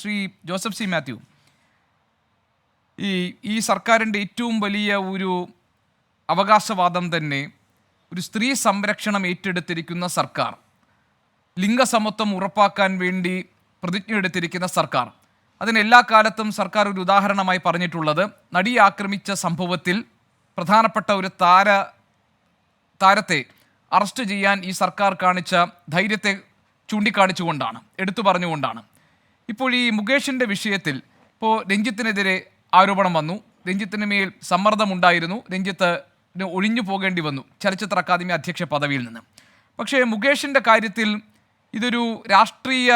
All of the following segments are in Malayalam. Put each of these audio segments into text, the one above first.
Shri Joseph C Mathew. ഈ ഈ സർക്കാരിന്റെ ഏറ്റവും വലിയ ഒരു അവകാശവാദം തന്നെ ഒരു സ്ത്രീ സംരക്ഷണം ഏറ്റെടുത്തിരിക്കുന്ന സർക്കാർ. ലിംഗസമത്വം ഉറപ്പാക്കാൻ വേണ്ടി പ്രതിജ്ഞ എടുത്തിരിക്കുന്ന സർക്കാർ. അതിന് എല്ലാ കാലത്തും സർക്കാർ ഒരു ഉദാഹരണമായി പറഞ്ഞിട്ടുള്ളത് നടി ആക്രമിച്ച സംഭവത്തിൽ പ്രധാനപ്പെട്ട ഒരു താര താരത്തെ അറസ്റ്റ് ചെയ്യാൻ ഈ സർക്കാർ കാണിച്ച ധൈര്യത്തെ ചൂണ്ടിക്കാണിച്ചുകൊണ്ടാണ് എടുത്തു പറഞ്ഞുകൊണ്ടാണ്. ഇപ്പോൾ ഈ മുകേഷിന്റെ വിഷയത്തിൽ ഇപ്പോൾ രഞ്ജിത്തിനെതിരെ ആരോപണം വന്നു. രഞ്ജിത്തിന് മേൽ സമ്മർദ്ദമുണ്ടായിരുന്നു. രഞ്ജിത്ത് ഒഴിഞ്ഞു പോകേണ്ടി വന്നു. ചലച്ചിത്ര അക്കാദമി അധ്യക്ഷ പദവിയിൽ നിന്ന്. പക്ഷേ മുകേഷിന്റെ കാര്യത്തിൽ ഇതൊരു രാഷ്ട്രീയ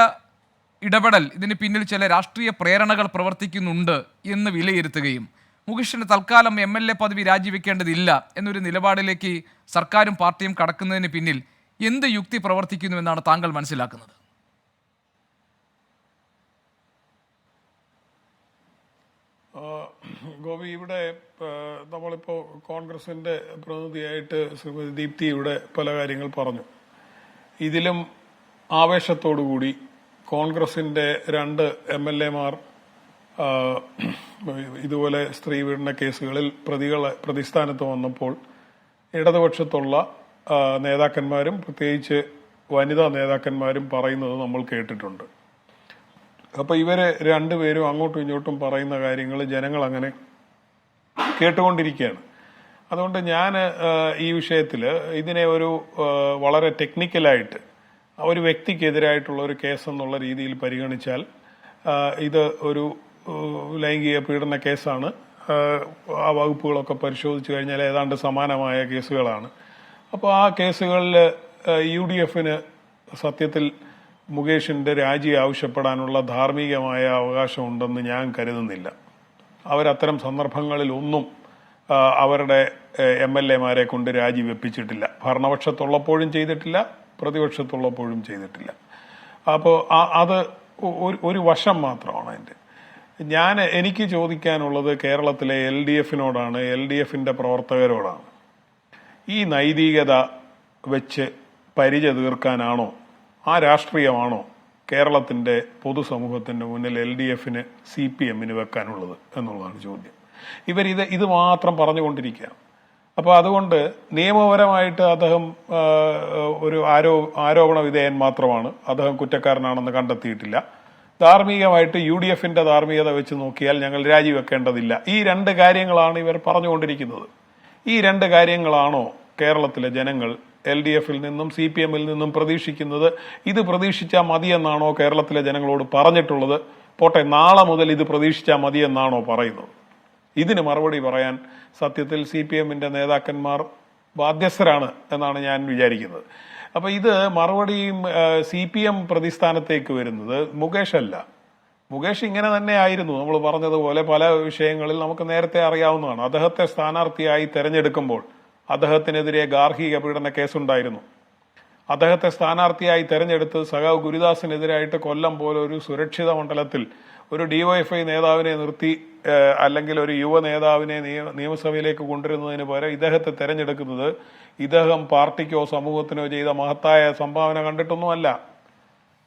ഇടപെടൽ ഇതിന് പിന്നിൽ ചില രാഷ്ട്രീയ പ്രേരണകൾ പ്രവർത്തിക്കുന്നുണ്ട് എന്ന് വിലയിരുത്തുകയും മുകേഷിന് തൽക്കാലം എം എൽ എ പദവി രാജിവെക്കേണ്ടതില്ല എന്നൊരു നിലപാടിലേക്ക് സർക്കാരും പാർട്ടിയും കടക്കുന്നതിന് പിന്നിൽ എന്ത് യുക്തി പ്രവർത്തിക്കുന്നുവെന്നാണ് താങ്കൾ മനസ്സിലാക്കുന്നത് ആ, ഗോപി ഇവിടെ നമ്മളിപ്പോൾ നമ്മളിപ്പോ കോൺഗ്രസിന്റെ പ്രതിനിധിയായിട്ട് ശ്രീമതി ദീപ്തി ഇവിടെ പല കാര്യങ്ങൾ പറഞ്ഞു. ഇതിലും ആവേശത്തോടുകൂടി കോൺഗ്രസിന്റെ രണ്ട് എം എൽ ഇതുപോലെ സ്ത്രീ പീഡന കേസുകളിൽ പ്രതികളെ പ്രതിസ്ഥാനത്ത് വന്നപ്പോൾ ഇടതുപക്ഷത്തുള്ള നേതാക്കന്മാരും പ്രത്യേകിച്ച് വനിതാ നേതാക്കന്മാരും പറയുന്നത് നമ്മൾ കേട്ടിട്ടുണ്ട്. അപ്പൊ ഇവർ രണ്ടുപേരും അങ്ങോട്ടും ഇങ്ങോട്ടും പറയുന്ന കാര്യങ്ങൾ ജനങ്ങൾ അങ്ങനെ കേട്ടുകൊണ്ടിരിക്കുകയാണ്. അതുകൊണ്ട് ഞാൻ ഈ വിഷയത്തിൽ ഇതിനെ ഒരു വളരെ ടെക്നിക്കലായിട്ട് ഒരു വ്യക്തിക്കെതിരായിട്ടുള്ള ഒരു കേസ് എന്നുള്ള രീതിയിൽ പരിഗണിച്ചാൽ ഇത് ഒരു ലൈംഗിക പീഡന കേസാണ്. ആ വകുപ്പുകളൊക്കെ പരിശോധിച്ചു കഴിഞ്ഞാൽ ഏതാണ്ട് സമാനമായ കേസുകളാണ്. അപ്പോൾ ആ കേസുകളിൽ യു ഡി എഫിന് സത്യത്തിൽ മുകേഷിന്റെ രാജി ആവശ്യപ്പെടാനുള്ള ധാർമ്മികമായ അവകാശമുണ്ടെന്ന് ഞാൻ കരുതുന്നില്ല. അവരത്തരം സന്ദർഭങ്ങളിൽ ഒന്നും അവരുടെ എം എൽ എമാരെ കൊണ്ട് രാജി വെപ്പിച്ചിട്ടില്ല. ഭരണപക്ഷത്തുള്ളപ്പോഴും ചെയ്തിട്ടില്ല പ്രതിപക്ഷത്തുള്ളപ്പോഴും ചെയ്തിട്ടില്ല. അപ്പോൾ അത് ഒരു വശം മാത്രമാണ് അതിന്റെ ഞാൻ എനിക്ക് ചോദിക്കാനുള്ളത് കേരളത്തിലെ എൽ ഡി എഫിനോടാണ് എൽ ഡി എഫിന്റെ പ്രവർത്തകരോടാണ്. ഈ നൈതികത വെച്ച് പരിചയ തീർക്കാനാണോ ആ രാഷ്ട്രീയമാണോ കേരളത്തിന്റെ പൊതുസമൂഹത്തിന്റെ മുന്നിൽ എൽ ഡി എഫിന് സി പി എമ്മിന് വെക്കാനുള്ളത് എന്നുള്ളതാണ് ചോദ്യം. ഇവരിത് ഇത് മാത്രം പറഞ്ഞുകൊണ്ടിരിക്കുകയാണ്. അപ്പോൾ അതുകൊണ്ട് നിയമപരമായിട്ട് അദ്ദേഹം ഒരു ആരോ ആരോപണ വിധേയൻ മാത്രമാണ്. അദ്ദേഹം കുറ്റക്കാരനാണെന്ന് കണ്ടെത്തിയിട്ടില്ല. ധാർമ്മികമായിട്ട് യു ഡി എഫിന്റെ ധാർമ്മികത വെച്ച് നോക്കിയാൽ ഞങ്ങൾ രാജിവെക്കേണ്ടതില്ല. ഈ രണ്ട് കാര്യങ്ങളാണ് ഇവർ പറഞ്ഞുകൊണ്ടിരിക്കുന്നത്. ഈ രണ്ട് കാര്യങ്ങളാണോ കേരളത്തിലെ ജനങ്ങൾ എൽ ഡി എഫിൽ നിന്നും സി പി എമ്മിൽ നിന്നും പ്രതീക്ഷിക്കുന്നത് ഇത് പ്രതീക്ഷിച്ചാൽ മതിയെന്നാണോ കേരളത്തിലെ ജനങ്ങളോട് പറഞ്ഞിട്ടുള്ളത്? പോട്ടെ നാളെ മുതൽ ഇത് പ്രതീക്ഷിച്ചാൽ മതിയെന്നാണോ പറയുന്നത്? ഇതിന് മറുപടി പറയാൻ സത്യത്തിൽ സി പി എമ്മിന്റെ നേതാക്കന്മാർ ബാധ്യസ്ഥരാണ് എന്നാണ് ഞാൻ വിചാരിക്കുന്നത്. അപ്പൊ ഇത് മറുപടിയും സി പി എം പ്രതിസ്ഥാനത്തേക്ക് വരുന്നത് മുകേഷ് അല്ല. മുകേഷ് ഇങ്ങനെ തന്നെ ആയിരുന്നു. നമ്മൾ പറഞ്ഞതുപോലെ പല വിഷയങ്ങളിൽ നമുക്ക് നേരത്തെ അറിയാവുന്നതാണ്. അദ്ദേഹത്തെ സ്ഥാനാർത്ഥിയായി തെരഞ്ഞെടുക്കുമ്പോൾ അദ്ദേഹത്തിനെതിരെ ഗാർഹിക പീഡന കേസുണ്ടായിരുന്നു. അദ്ദേഹത്തെ സ്ഥാനാർത്ഥിയായി തെരഞ്ഞെടുത്ത് സഖാവ് ഗുരുദാസിനെതിരായിട്ട് കൊല്ലം പോലെ ഒരു സുരക്ഷിത മണ്ഡലത്തിൽ ഒരു ഡിവൈഎഫ്ഐ നേതാവിനെ നിർത്തി അല്ലെങ്കിൽ ഒരു യുവ നേതാവിനെ നിയമസഭയിലേക്ക് കൊണ്ടുവരുന്നതിന് പകരം ഇദ്ദേഹത്തെ തെരഞ്ഞെടുക്കുന്നത് ഇദ്ദേഹം പാർട്ടിക്കോ സമൂഹത്തിനോ ചെയ്ത മഹത്തായ സംഭാവന കണ്ടിട്ടൊന്നുമല്ല.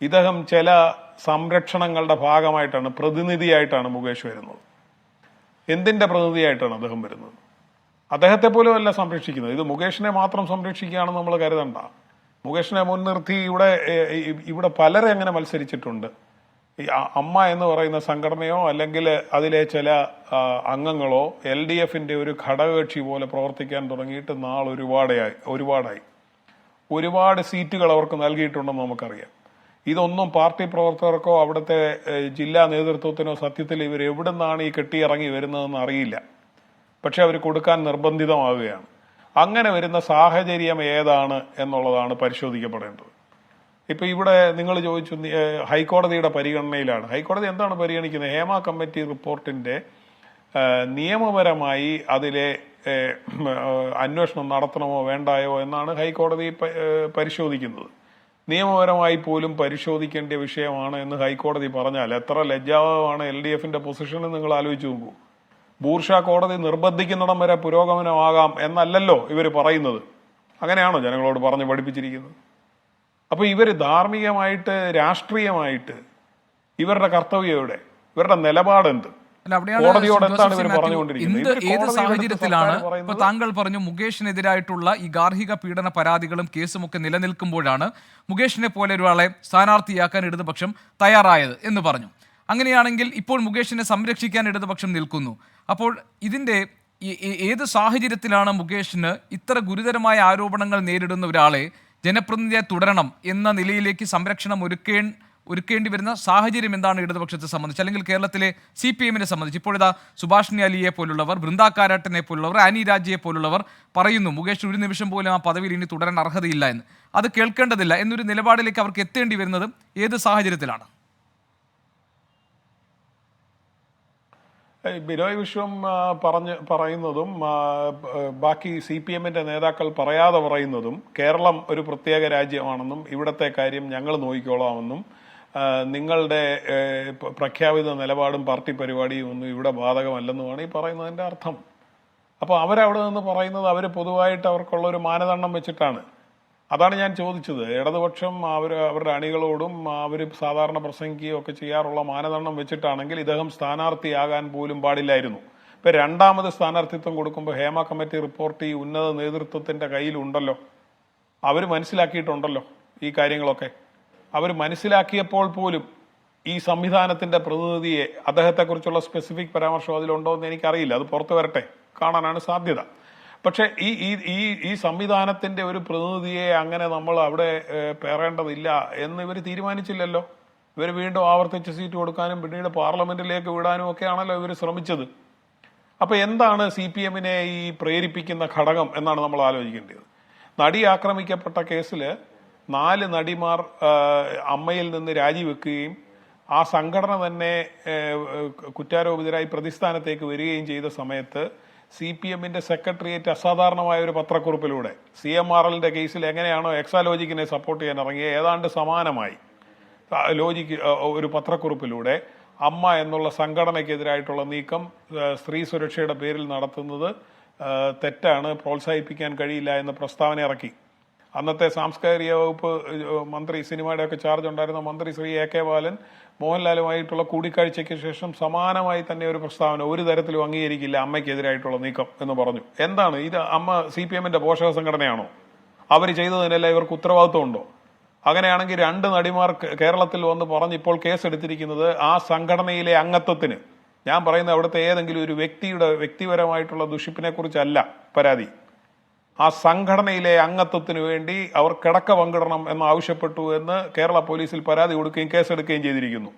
ഇദ്ദേഹം ചില സംരക്ഷണങ്ങളുടെ ഭാഗമായിട്ടാണ് പ്രതിനിധിയായിട്ടാണ് മുകേഷ് വരുന്നത്. എന്തിന്റെ പ്രതിനിധിയായിട്ടാണ് അദ്ദേഹം വരുന്നത്? അദ്ദേഹത്തെ പോലും അല്ല സംരക്ഷിക്കുന്നത്. ഇത് മുകേഷിനെ മാത്രം സംരക്ഷിക്കുകയാണെന്ന് നമ്മൾ കരുതണ്ട. മുകേഷിനെ മുൻനിർത്തി ഇവിടെ ഇവിടെ പലരെ അങ്ങനെ മത്സരിച്ചിട്ടുണ്ട്. ഈ അമ്മ എന്ന് പറയുന്ന സംഘടനയോ അല്ലെങ്കിൽ അതിലെ ചില അംഗങ്ങളോ എൽ ഡി എഫിന്റെ ഒരു ഘടകകക്ഷി പോലെ പ്രവർത്തിക്കാൻ തുടങ്ങിയിട്ട് നാൾ ഒരുപാടായി ഒരുപാടായി. ഒരുപാട് സീറ്റുകൾ അവർക്ക് നൽകിയിട്ടുണ്ടെന്ന് നമുക്കറിയാം. ഇതൊന്നും പാർട്ടി പ്രവർത്തകർക്കോ അവിടുത്തെ ജില്ലാ നേതൃത്വത്തിനോ സത്യത്തിൽ ഇവർ എവിടെ നിന്നാണ് ഈ കെട്ടിയിറങ്ങി വരുന്നതെന്ന് അറിയില്ല. പക്ഷെ അവർ കൊടുക്കാൻ നിർബന്ധിതമാവുകയാണ്. അങ്ങനെ വരുന്ന സാഹചര്യം ഏതാണ് എന്നുള്ളതാണ് പരിശോധിക്കപ്പെടേണ്ടത്. ഇപ്പൊ ഇവിടെ നിങ്ങൾ ചോദിച്ചു ഹൈക്കോടതിയുടെ പരിഗണനയിലാണ്. ഹൈക്കോടതി എന്താണ് പരിഗണിക്കുന്നത്? ഹേമ കമ്മിറ്റി റിപ്പോർട്ടിന്റെ നിയമപരമായി അതിലെ അന്വേഷണം നടത്തണമോ വേണ്ടായോ എന്നാണ് ഹൈക്കോടതി പരിശോധിക്കുന്നത്. നിയമപരമായി പോലും പരിശോധിക്കേണ്ട വിഷയമാണ് എന്ന് ഹൈക്കോടതി പറഞ്ഞാൽ എത്ര ലജ്ജാവമാണ് എൽ ഡി എഫിന്റെ പൊസിഷൻ നിങ്ങൾ ആലോചിച്ച് നോക്കൂ. ബൂർഷ കോടതി നിർബന്ധിക്കുന്നിടം വരെ പുരോഗമനമാകാം എന്നല്ലല്ലോ ഇവർ പറയുന്നത്. അങ്ങനെയാണോ ജനങ്ങളോട് പറഞ്ഞ് പഠിപ്പിച്ചിരിക്കുന്നത്? അപ്പോൾ ഇവർ ധാർമ്മികമായിട്ട് രാഷ്ട്രീയമായിട്ട് ഇവരുടെ കർത്തവ്യം എവിടെ? ഇവരുടെ നിലപാടെന്ത്? എന്ത് ഏത് സാഹചര്യത്തിലാണ് ഇപ്പൊ താങ്കൾ പറഞ്ഞു മുകേഷിനെതിരായിട്ടുള്ള ഈ ഗാർഹിക പീഡന പരാതികളും കേസും ഒക്കെ നിലനിൽക്കുമ്പോഴാണ് മുകേഷിനെ പോലെ ഒരാളെ സ്ഥാനാർത്ഥിയാക്കാൻ ഇടതുപക്ഷം തയ്യാറായത് എന്ന് പറഞ്ഞു. അങ്ങനെയാണെങ്കിൽ ഇപ്പോൾ മുകേഷിനെ സംരക്ഷിക്കാൻ ഇടതുപക്ഷം നിൽക്കുന്നു. അപ്പോൾ ഇതിന്റെ ഏത് സാഹചര്യത്തിലാണ് മുകേഷിന് ഇത്ര ഗുരുതരമായ ആരോപണങ്ങൾ നേരിടുന്ന ഒരാളെ ജനപ്രതിനിധിയെ തുടരണം എന്ന നിലയിലേക്ക് സംരക്ഷണം ഒരുക്കേ ഒരുക്കേണ്ടി വരുന്ന സാഹചര്യം എന്താണ് ഇടതുപക്ഷത്തെ സംബന്ധിച്ച്? അല്ലെങ്കിൽ കേരളത്തിലെ സി പി എമ്മിനെ സംബന്ധിച്ച്. ഇപ്പോഴിതാ സുഭാഷിണി അലിയെ പോലുള്ളവർ ബൃന്ദാക്കാരാട്ടനെ പോലുള്ളവർ ആനി രാജയെ പോലുള്ളവർ പറയുന്നു മുകേഷ് ഒരു നിമിഷം പോലും ആ പദവിയിൽ ഇനി തുടരാൻ അർഹതയില്ല എന്ന്. അത് കേൾക്കേണ്ടതില്ല എന്നൊരു നിലപാടിലേക്ക് അവർക്ക് എത്തേണ്ടി വരുന്നത് ഏത് സാഹചര്യത്തിലാണ്? ബിനോയ് വിശ്വം പറഞ്ഞ് പറയുന്നതും ബാക്കി സി പി എമ്മിന്റെ നേതാക്കൾ പറയാതെ പറയുന്നതും കേരളം ഒരു പ്രത്യേക രാജ്യമാണെന്നും ഇവിടത്തെ കാര്യം ഞങ്ങൾ നോക്കിക്കോളാമെന്നും നിങ്ങളുടെ പ്രഖ്യാപിത നിലപാടും പാർട്ടി പരിപാടിയും ഒന്നും ഇവിടെ ബാധകമല്ലെന്നുമാണ് ഈ പറയുന്നതിന്റെ അർത്ഥം. അപ്പോൾ അവരവിടെ നിന്ന് പറയുന്നത് അവർ പൊതുവായിട്ട് അവർക്കുള്ള ഒരു മാനദണ്ഡം വെച്ചിട്ടാണ്. അതാണ് ഞാൻ ചോദിച്ചത്. ഇടതുപക്ഷം അവർ അവരുടെ അണികളോടും അവർ സാധാരണ പ്രസംഗിക്കുകയും ഒക്കെ ചെയ്യാറുള്ള മാനദണ്ഡം വെച്ചിട്ടാണെങ്കിൽ ഇദ്ദേഹം സ്ഥാനാർത്ഥിയാകാൻ പോലും പാടില്ലായിരുന്നു. ഇപ്പൊ രണ്ടാമത് സ്ഥാനാർത്ഥിത്വം കൊടുക്കുമ്പോൾ ഹേമ കമ്മിറ്റി റിപ്പോർട്ട് ഈ ഉന്നത നേതൃത്വത്തിന്റെ കയ്യിലുണ്ടല്ലോ. അവർ മനസ്സിലാക്കിയിട്ടുണ്ടല്ലോ ഈ കാര്യങ്ങളൊക്കെ. അവർ മനസ്സിലാക്കിയപ്പോൾ പോലും ഈ സംവിധാനത്തിന്റെ പ്രതിനിധിയെ അദ്ദേഹത്തെക്കുറിച്ചുള്ള സ്പെസിഫിക് പരാമർശം അതിലുണ്ടോ എന്ന് എനിക്കറിയില്ല. അത് പുറത്തു വരട്ടെ. കാണാനാണ് സാധ്യത. പക്ഷെ ഈ ഈ ഈ സംവിധാനത്തിന്റെ ഒരു പ്രതിനിധിയെ അങ്ങനെ നമ്മൾ അവിടെ പേറേണ്ടതില്ല എന്ന് ഇവർ തീരുമാനിച്ചില്ലല്ലോ. ഇവർ വീണ്ടും ആവർത്തിച്ച് സീറ്റ് കൊടുക്കാനും പിന്നീട് പാർലമെന്റിലേക്ക് വിടാനും ഒക്കെയാണല്ലോ ഇവർ ശ്രമിച്ചത്. അപ്പൊ എന്താണ് സി പി എമ്മിനെ ഈ പ്രേരിപ്പിക്കുന്ന ഘടകം എന്നാണ് നമ്മൾ ആലോചിക്കേണ്ടത്? നടി ആക്രമിക്കപ്പെട്ട കേസിൽ നാല് നടിമാർ അമ്മയിൽ നിന്ന് രാജിവെക്കുകയും ആ സംഘടന തന്നെ കുറ്റാരോപിതരായി പ്രതിസ്ഥാനത്തേക്ക് വരികയും ചെയ്ത സമയത്ത് സി പി എമ്മിന്റെ സെക്രട്ടേറിയറ്റ് അസാധാരണമായ ഒരു പത്രക്കുറിപ്പിലൂടെ. സി എം ആർ എല്ലിന്റെ കേസിൽ എങ്ങനെയാണോ എക്സാലോജിക്കിനെ സപ്പോർട്ട് ചെയ്യാൻ ഇറങ്ങിയ ഏതാണ്ട് സമാനമായി ലോജിക്ക് ഒരു പത്രക്കുറിപ്പിലൂടെ അമ്മ എന്നുള്ള സംഘടനയ്ക്കെതിരായിട്ടുള്ള നീക്കം സ്ത്രീ സുരക്ഷയുടെ പേരിൽ നടത്തുന്നത് തെറ്റാണ് പ്രോത്സാഹിപ്പിക്കാൻ കഴിയില്ല എന്ന പ്രസ്താവന ഇറക്കി. അന്നത്തെ സാംസ്കാരിക വകുപ്പ് മന്ത്രി സിനിമയുടെ ഒക്കെ ചാർജ് ഉണ്ടായിരുന്ന മന്ത്രി ശ്രീ എ കെ ബാലൻ മോഹൻലാലുമായിട്ടുള്ള കൂടിക്കാഴ്ചയ്ക്ക് ശേഷം സമാനമായി തന്നെ ഒരു പ്രസ്താവന ഒരു തരത്തിലും അംഗീകരിക്കില്ല അമ്മയ്ക്കെതിരായിട്ടുള്ള നീക്കം എന്ന് പറഞ്ഞു. എന്താണ്? ഇത് അമ്മ സി പി എമ്മിന്റെ പോഷക സംഘടനയാണോ? അവർ ചെയ്തതിനെല്ലാം ഇവർക്ക് ഉത്തരവാദിത്വം ഉണ്ടോ അങ്ങനെയാണെങ്കിൽ രണ്ട് നടിമാർ കേരളത്തിൽ വന്ന് പറഞ്ഞ് ഇപ്പോൾ കേസെടുത്തിരിക്കുന്നത് ആ സംഘടനയിലെ അംഗത്വത്തിന്. ഞാൻ പറയുന്ന അവിടുത്തെ ഏതെങ്കിലും ഒരു വ്യക്തിയുടെ വ്യക്തിപരമായിട്ടുള്ള ദുഷിപ്പിനെ കുറിച്ചല്ല പരാതി. ആ സംഘടനയിലെ അംഗത്വത്തിന് വേണ്ടി അവർ കിടക്ക പങ്കിടണം എന്ന് ആവശ്യപ്പെട്ടു എന്ന് കേരള പോലീസിൽ പരാതി കൊടുക്കുകയും കേസെടുക്കുകയും ചെയ്തിരിക്കുന്നു.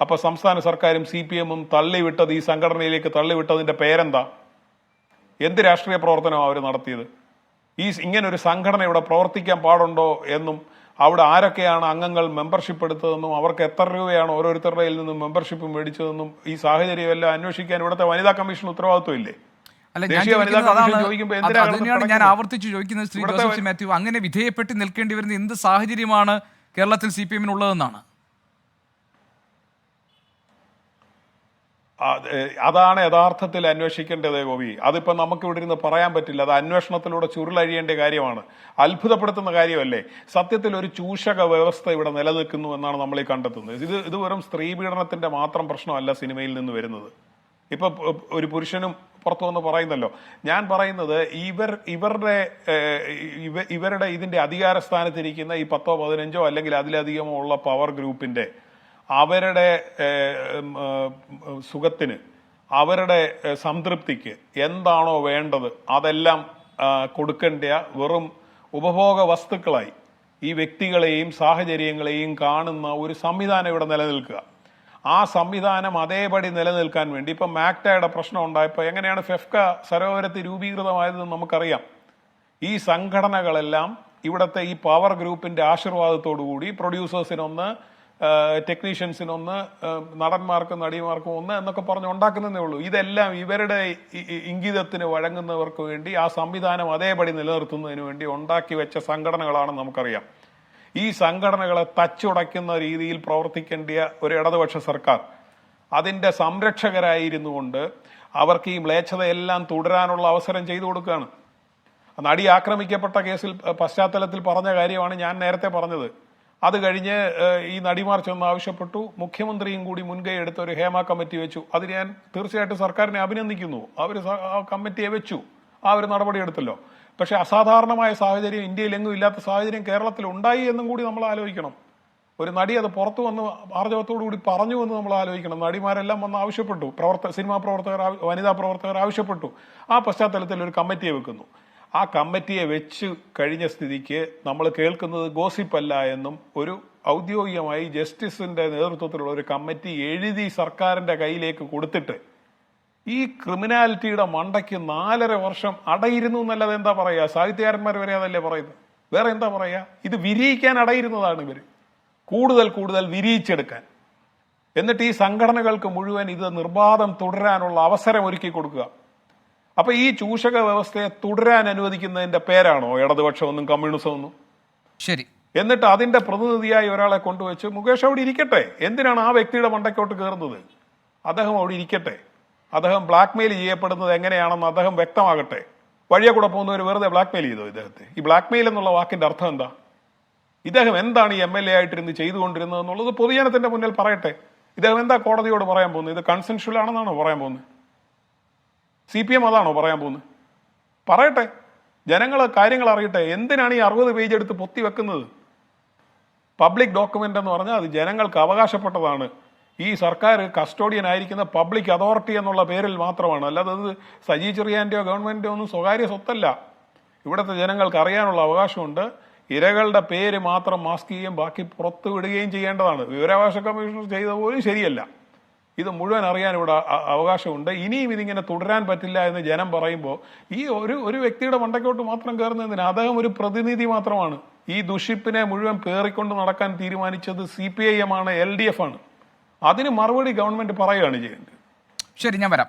അപ്പൊ സംസ്ഥാന സർക്കാരും സി പി എമ്മും തള്ളിവിട്ടത് ഈ സംഘടനയിലേക്ക് തള്ളിവിട്ടതിന്റെ പേരെന്താ? എന്ത് രാഷ്ട്രീയ പ്രവർത്തനമാണ് അവർ നടത്തിയത്? ഈ ഇങ്ങനെ ഒരു സംഘടന ഇവിടെ പ്രവർത്തിക്കാൻ പാടുണ്ടോ എന്നും അവിടെ ആരൊക്കെയാണ് അംഗങ്ങൾ മെമ്പർഷിപ്പ് എടുത്തതെന്നും അവർക്ക് എത്ര രൂപയാണ് ഓരോരുത്തരുടെ നിന്നും മെമ്പർഷിപ്പ് മേടിച്ചതെന്നും ഈ സാഹചര്യമെല്ലാം അന്വേഷിക്കാൻ ഇവിടുത്തെ വനിതാ കമ്മീഷൻ ഉത്തരവാദിത്വം ഇല്ലേ ഞാൻ ആവർത്തിച്ച് ചോദിക്കുന്നത് ശ്രീ ജോസഫ് മാത്യു. അങ്ങനെ വിധേയപ്പെട്ട് നിൽക്കേണ്ടി വരുന്ന എന്ത് സാഹചര്യമാണ് കേരളത്തിൽ സി പി എമ്മിനുള്ളതെന്നാണ്? അതാണ് യഥാർത്ഥത്തിൽ അന്വേഷിക്കേണ്ടത് ഗോപി. അതിപ്പോൾ നമുക്ക് ഇവിടെ ഇരുന്ന് പറയാൻ പറ്റില്ല. അത് അന്വേഷണത്തിലൂടെ ചുരുളഴിയേണ്ട കാര്യമാണ്. അത്ഭുതപ്പെടുത്തുന്ന കാര്യമല്ലേ? സത്യത്തിൽ ഒരു ചൂഷക വ്യവസ്ഥ ഇവിടെ നിലനിൽക്കുന്നു എന്നാണ് നമ്മൾ ഈ കണ്ടെത്തുന്നത്. ഇത് ഇത് വെറും സ്ത്രീ പീഡനത്തിന്റെ മാത്രം പ്രശ്നമല്ല സിനിമയിൽ നിന്ന് വരുന്നത്. ഇപ്പൊ ഒരു പുരുഷനും പുറത്തു വന്ന് പറയുന്നല്ലോ. ഞാൻ പറയുന്നത് ഇവർ ഇവരുടെ ഇവരുടെ ഇതിന്റെ അധികാര സ്ഥാനത്തിരിക്കുന്ന ഈ പത്തോ പതിനഞ്ചോ അല്ലെങ്കിൽ അതിലധികമോ ഉള്ള പവർ ഗ്രൂപ്പിന്റെ അവരുടെ സുഖത്തിന് അവരുടെ സംതൃപ്തിക്ക് എന്താണോ വേണ്ടത് അതെല്ലാം കൊടുക്കേണ്ട വെറും ഉപഭോഗ വസ്തുക്കളായി ഈ വ്യക്തികളെയും സാഹചര്യങ്ങളെയും കാണുന്ന ഒരു സംവിധാനം ഇവിടെ നിലനിൽക്കുക. ആ സംവിധാനം അതേപടി നിലനിൽക്കാൻ വേണ്ടി. ഇപ്പം മാക്ടയുടെ പ്രശ്നം ഉണ്ടായപ്പോൾ എങ്ങനെയാണ് ഫെഫ്ക സരോവരത്തിൽ രൂപീകൃതമായതെന്ന് നമുക്കറിയാം. ഈ സംഘടനകളെല്ലാം ഇവിടുത്തെ ഈ പവർ ഗ്രൂപ്പിന്റെ ആശീർവാദത്തോടുകൂടി പ്രൊഡ്യൂസേഴ്സിനൊന്ന് ടെക്നീഷ്യൻസിനൊന്ന് നടന്മാർക്കും നടിമാർക്കും ഒന്ന് എന്നൊക്കെ പറഞ്ഞ് ഉണ്ടാക്കുന്നതേ ഉള്ളൂ. ഇതെല്ലാം ഇവരുടെ ഇംഗിതത്തിന് വഴങ്ങുന്നവർക്ക് വേണ്ടി ആ സംവിധാനം അതേപടി നിലനിർത്തുന്നതിന് വേണ്ടി ഉണ്ടാക്കി വെച്ച സംഘടനകളാണെന്ന് നമുക്കറിയാം. ഈ സംഘടനകളെ തച്ചുടയ്ക്കുന്ന രീതിയിൽ പ്രവർത്തിക്കേണ്ട ഒരു ഇടതുപക്ഷ സർക്കാർ അതിന്റെ സംരക്ഷകരായിരുന്നു കൊണ്ട് അവർക്ക് ഈ മ്ലേച്ഛതയെല്ലാം തുടരാനുള്ള അവസരം ചെയ്തു കൊടുക്കുകയാണ്. നടി ആക്രമിക്കപ്പെട്ട കേസിൽ പശ്ചാത്തലത്തിൽ പറഞ്ഞ കാര്യമാണ് ഞാൻ നേരത്തെ പറഞ്ഞത്. അത് കഴിഞ്ഞ് ഈ നടിമാർ ചെന്ന് ആവശ്യപ്പെട്ടു. മുഖ്യമന്ത്രിയും കൂടി മുൻകൈ എടുത്ത ഒരു ഹേമ കമ്മിറ്റി വെച്ചു. അത് ഞാൻ തീർച്ചയായിട്ടും സർക്കാരിനെ അഭിനന്ദിക്കുന്നു. അവർ കമ്മിറ്റിയെ വെച്ചു. ആ ഒരു നടപടി എടുത്തല്ലോ പക്ഷെ അസാധാരണമായ സാഹചര്യം ഇന്ത്യയിൽ എങ്ങും ഇല്ലാത്ത സാഹചര്യം കേരളത്തിൽ ഉണ്ടായി എന്നും കൂടി നമ്മൾ ആലോചിക്കണം. ഒരു നടി അത് പുറത്തു വന്ന് ആർജവത്തോടു കൂടി പറഞ്ഞു എന്ന് നമ്മൾ ആലോചിക്കണം. നടിമാരെല്ലാം വന്ന് ആവശ്യപ്പെട്ടു. പ്രവർത്തക സിനിമാ പ്രവർത്തകർ വനിതാ പ്രവർത്തകർ ആവശ്യപ്പെട്ടു. ആ പശ്ചാത്തലത്തിൽ ഒരു കമ്മിറ്റിയെ വെക്കുന്നു. ആ കമ്മിറ്റിയെ വെച്ച് കഴിഞ്ഞ സ്ഥിതിക്ക് നമ്മൾ കേൾക്കുന്നത് ഗോസിപ്പല്ല എന്നും ഒരു ഔദ്യോഗികമായി ജസ്റ്റിസിന്റെ നേതൃത്വത്തിലുള്ള ഒരു കമ്മിറ്റി എഴുതി സർക്കാരിന്റെ കയ്യിലേക്ക് കൊടുത്തിട്ട് ഈ ക്രിമിനാലിറ്റിയുടെ മണ്ടയ്ക്ക് നാലര വർഷം അടയിരുന്നു എന്നല്ലാതെ എന്താ പറയാ സാഹിത്യകാരന്മാർ വരെ അതല്ലേ പറയുന്നത്. വേറെ എന്താ പറയാ ഇത് വിരിയിക്കാൻ അടയിരുന്നതാണ് ഇവർ കൂടുതൽ കൂടുതൽ വിരിയിച്ചെടുക്കാൻ. എന്നിട്ട് ഈ സംഘടനകൾക്ക് മുഴുവൻ ഇത് നിർബാധം തുടരാനുള്ള അവസരം ഒരുക്കി കൊടുക്കുക. അപ്പൊ ഈ ചൂഷക വ്യവസ്ഥയെ തുടരാൻ അനുവദിക്കുന്നതിന്റെ പേരാണോ? ഇടതുപക്ഷമൊന്നും കമ്മ്യൂണിസമൊന്നും? ശരി. എന്നിട്ട് അതിന്റെ പ്രതിനിധിയായി ഒരാളെ കൊണ്ടുവച്ച് മുകേഷ് അവിടെ ഇരിക്കട്ടെ. എന്തിനാണ് ആ വ്യക്തിയുടെ മണ്ടയ്ക്കോട്ട് കയറുന്നത് അദ്ദേഹം അവിടെ ഇരിക്കട്ടെ. അദ്ദേഹം ബ്ലാക്ക്മെയിൽ ചെയ്യപ്പെടുന്നത് എങ്ങനെയാണെന്ന് അദ്ദേഹം വ്യക്തമാകട്ടെ. വഴിയെ കൂടെ പോകുന്നവർ വെറുതെ ബ്ലാക്ക്മെയിൽ ചെയ്തോ ഇദ്ദേഹത്തെ? ഈ ബ്ലാക്ക്മെയിൽ എന്നുള്ള വാക്കിന്റെ അർത്ഥം എന്താ? ഇദ്ദേഹം എന്താണ് ഈ എം എൽ എ ആയിട്ടിരുന്ന് ചെയ്തുകൊണ്ടിരുന്നത് എന്നുള്ളത് പൊതുജനത്തിന്റെ മുന്നിൽ പറയട്ടെ. ഇദ്ദേഹം എന്താ കോടതിയോട് പറയാൻ പോകുന്നത്? ഇത് കൺസെൻഷ്വൽ ആണെന്നാണോ പറയാൻ പോകുന്നത്? സി പി എം അതാണോ പറയാൻ പോകുന്നത്? പറയട്ടെ. ജനങ്ങൾ കാര്യങ്ങൾ അറിയട്ടെ. എന്തിനാണ് ഈ അറുപത് പേജ് എടുത്ത് പൊത്തി വെക്കുന്നത്? പബ്ലിക് ഡോക്യുമെന്റ് എന്ന് പറഞ്ഞാൽ അത് ജനങ്ങൾക്ക് അവകാശപ്പെട്ടതാണ്. ഈ സർക്കാർ കസ്റ്റോഡിയൻ ആയിരിക്കുന്ന പബ്ലിക് അതോറിറ്റി എന്നുള്ള പേരിൽ മാത്രമാണ്. അല്ലാതെ അത് സജി ചെറിയാന്റെയോ ഗവൺമെന്റിന്റെയോ ഒന്നും സ്വകാര്യ സ്വത്തല്ല. ഇവിടുത്തെ ജനങ്ങൾക്ക് അറിയാനുള്ള അവകാശമുണ്ട്. ഇരകളുടെ പേര് മാത്രം മാസ്ക് ചെയ്യുകയും ബാക്കി പുറത്തു വിടുകയും ചെയ്യേണ്ടതാണ്. വിവരാവകാശ കമ്മീഷണർ ചെയ്ത പോലും ശരിയല്ല. ഇത് മുഴുവൻ അറിയാൻ ഇവിടെ അവകാശമുണ്ട്. ഇനിയും ഇതിങ്ങനെ തുടരാൻ പറ്റില്ല എന്ന് ജനം പറയുമ്പോൾ ഈ ഒരു ഒരു വ്യക്തിയുടെ മണ്ടക്കോട്ട് മാത്രം കയറുന്നതിന് അദ്ദേഹം ഒരു പ്രതിനിധി മാത്രമാണ്. ഈ ദുഷിപ്പിനെ മുഴുവൻ പേറിക്കൊണ്ട് നടക്കാൻ തീരുമാനിച്ചത് സി പി ഐ എം ആണ് എൽ ഡി എഫ് ആണ്. അതിന് മറുപടി ഗവൺമെന്റ് പറയുകയാണ് ചെയ്യേണ്ടത് ശരി ഞാൻ വരാം.